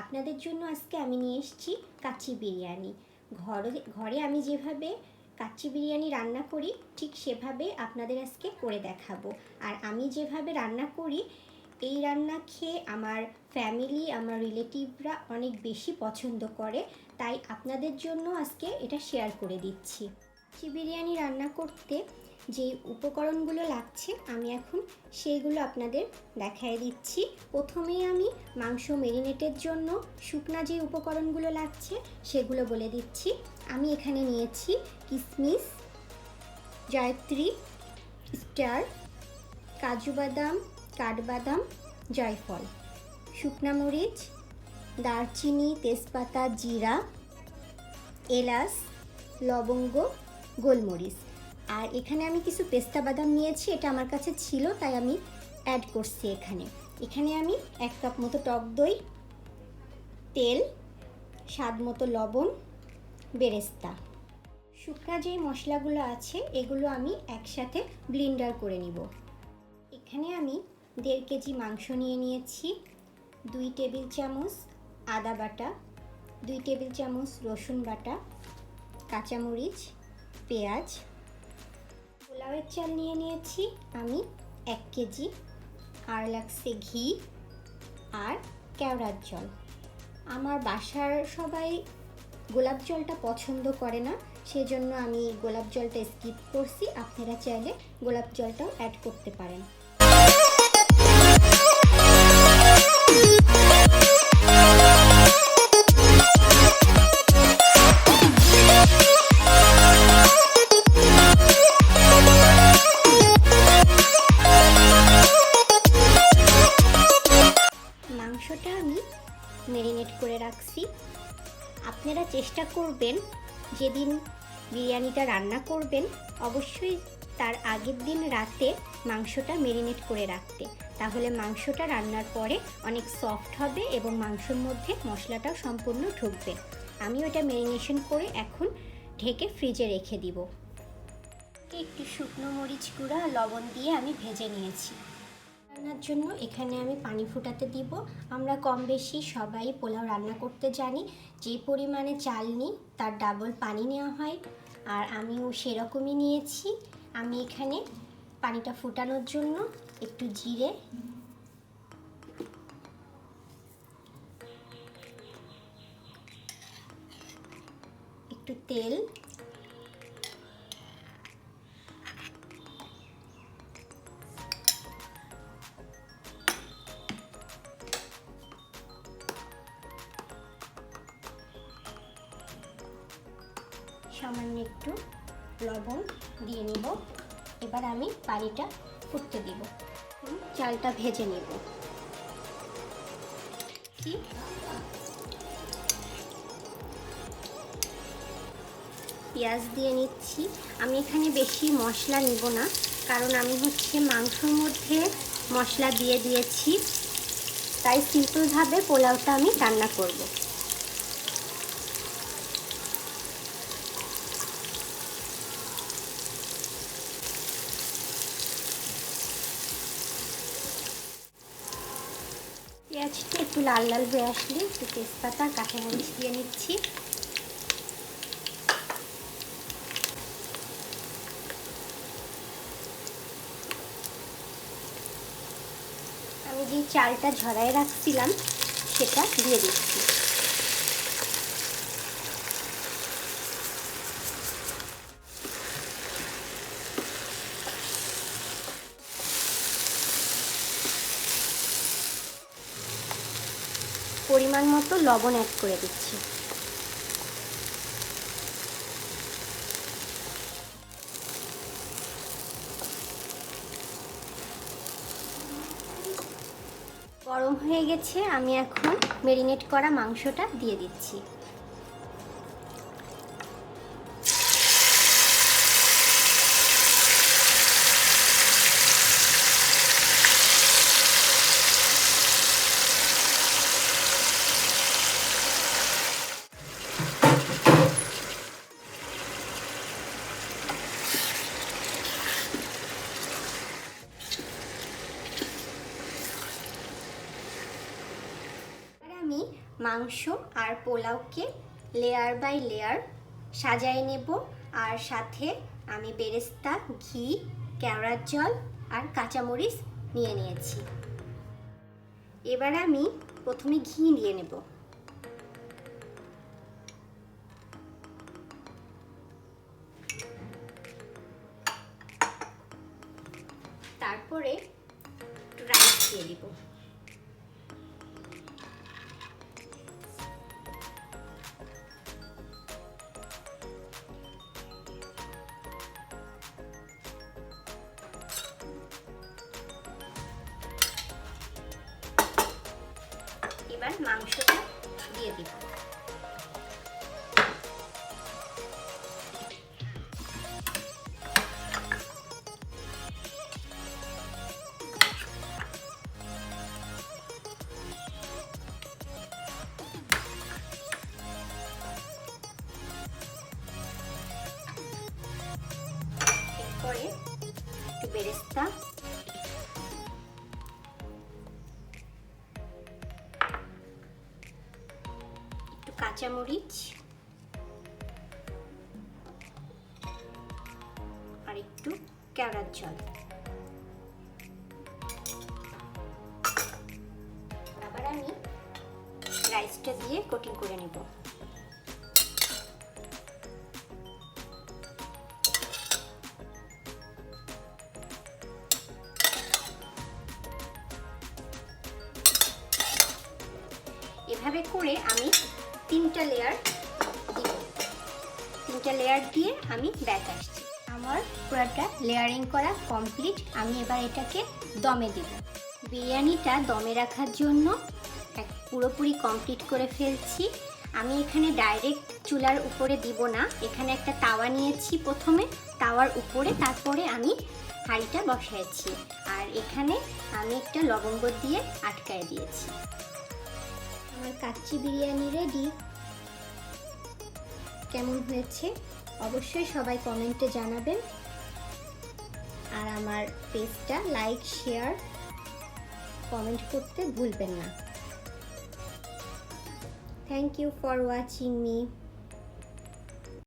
আপনাদের জন্য আজকে আমি নিয়ে এসেছি কাচ্চি বিরিয়ানি। ঘরে ঘরে আমি যেভাবে কাচ্চি বিরিয়ানি রান্না করি, ঠিক সেভাবে আপনাদের আজকে করে দেখাবো। আর আমি যেভাবে রান্না করি, এই রান্না খেয়ে আমার ফ্যামিলি আমার রিলেটিভরা অনেক বেশি পছন্দ করে। তাই আপনাদের জন্য আজকে এটা শেয়ার করে দিচ্ছি। কাচ্চি বিরিয়ানি রান্না করতে যে উপকরণগুলো লাগছে, আমি এখন সেইগুলো আপনাদের দেখায় দিচ্ছি। প্রথমেই আমি মাংস মেরিনেটের জন্য শুকনা যে উপকরণগুলো লাগছে, সেগুলো বলে দিচ্ছি। আমি এখানে নিয়েছি কিশমিশ জয়ত্রী, স্টার, কাজু বাদাম, কাঠবাদাম, জয়ফল। শুকনা মরিচ, দারচিনি, তেজপাতা, জিরা, এলাচ, লবঙ্গ গোলমরিচ। আর এখানে আমি কিছু পেস্তা বাদাম নিয়েছি, এটা আমার কাছে ছিল, তাই আমি অ্যাড করছি এখানে। এখানে আমি এক কাপ মতো টক দই, তেল, স্বাদ মতো লবণ, বেরেস্তা। শুকনা যে মশলাগুলো আছে, এগুলো আমি একসাথে ব্লিন্ডার করে নিব। এখানে আমি দেড় কেজি মাংস নিয়ে নিয়েছি, দুই টেবিল চামচ আদা বাটা, দুই টেবিল চামচ রসুন বাটা, কাঁচামরিচ পেঁয়াজ। গোলাপের চাল নিয়ে নিয়েছি আমি এক কেজি। আর লাগছে ঘি আর কেওড়ার জল। আমার বাসার সবাই গোলাপ জলটা পছন্দ করে না, সেজন্য আমি গোলাপ জলটা স্কিপ করছি। আপনারা চাইলে গোলাপ জলটাও অ্যাড করতে পারেন। ম্যারিনেট করে রাখছি। আপনারা চেষ্টা করবেন যেদিন বিরিয়ানিটা রান্না করবেন, অবশ্যই তার আগের দিন রাতে মাংসটা মেরিনেট করে রাখতে। তাহলে মাংসটা রান্নার পরে অনেক সফট হবে এবং মাংসের মধ্যে মশলাটাও সম্পূর্ণ ঢুকবে। আমি ওটা ম্যারিনেশন করে এখন ঢেকে ফ্রিজে রেখে দিব। একটু শুকনো মরিচ গুঁড়া লবণ দিয়ে আমি ভেজে নিয়েছি। রান্নার জন্য এখানে আমি পানি ফুটাতে দিব। আমরা কম বেশি সবাই পোলাও রান্না করতে জানি। যে পরিমাণে চাল নিই, তার ডাবল পানি নেওয়া হয়। আর আমিও সেরকমই নিয়েছি। আমি এখানে পানিটা ফুটানোর জন্য একটু জিরে একটু তেল সামান্য একটু লবণ দিয়ে নিব। এবার আমি পানিটা ফুটতে দিব। চালটা ভেজে নেব। কি? পেঁয়াজ দিয়ে নিচ্ছি। আমি এখানে বেশি মশলা নিব না, কারণ আমি হচ্ছে মাংসর মধ্যে মশলা দিয়ে দিয়েছি। তাই সিম্পলভাবে পোলাওটা আমি রান্না করব। পেঁয়াজটা একটু লাল লাল হয়ে আসলে একটু তেজপাতা, কাঁচামরিচ দিয়ে নিচ্ছি। আমি যে চালটা ঝরাই রাখছিলাম, সেটা দিয়ে দিচ্ছি। পরিমাণ মতো লবণ অ্যাড করে দিচ্ছি। গরম হয়ে গেছে, আমি এখন মেরিনেট করা মাংসটা দিয়ে দিচ্ছি। মাংস আর পোলাওকে লেয়ার বাই লেয়ার সাজায় নেব। আর সাথে আমি বেরেস্তা, ঘি, কেওড়ার জল আর কাঁচামরিচ নিয়ে নিয়েছি। এবার আমি প্রথমে ঘি নিয়ে নেব। তারপরে রাইস দিয়ে দিব। মাংসটা দিয়ে দিব। বেরেস্তা কাঁচামরিচ আর একটু কেওড়ার জল। আবার আমি রাইসটা দিয়ে কোটিং করে নেব। এভাবে করে আমি তিনটা লেয়ার দিব। তিনটা লেয়ার দিয়ে আমি ব্যাক আসছি। আমার পুরোটা লেয়ারিং করা কমপ্লিট আমি এবার এটাকে দমে দিব। বিরিয়ানিটা দমে রাখার জন্য এক পুরোপুরি কমপ্লিট করে ফেলছি। আমি এখানে ডাইরেক্ট চুলার উপরে দিব না। এখানে একটা তাওয়া নিয়েছি প্রথমে। তাওয়ার উপরে তারপরে আমি হাঁড়িটা বসাইছি। আর এখানে আমি একটা লবঙ্গ দিয়ে আটকায় দিয়েছি। আমার কাচ্চি বিরিয়ানি রেডি কেমন হয়েছে, অবশ্যই সবাই কমেন্টে জানাবেন। আর আমার পেজটা লাইক শেয়ার কমেন্ট করতে ভুলবেন না। Thank you for watching me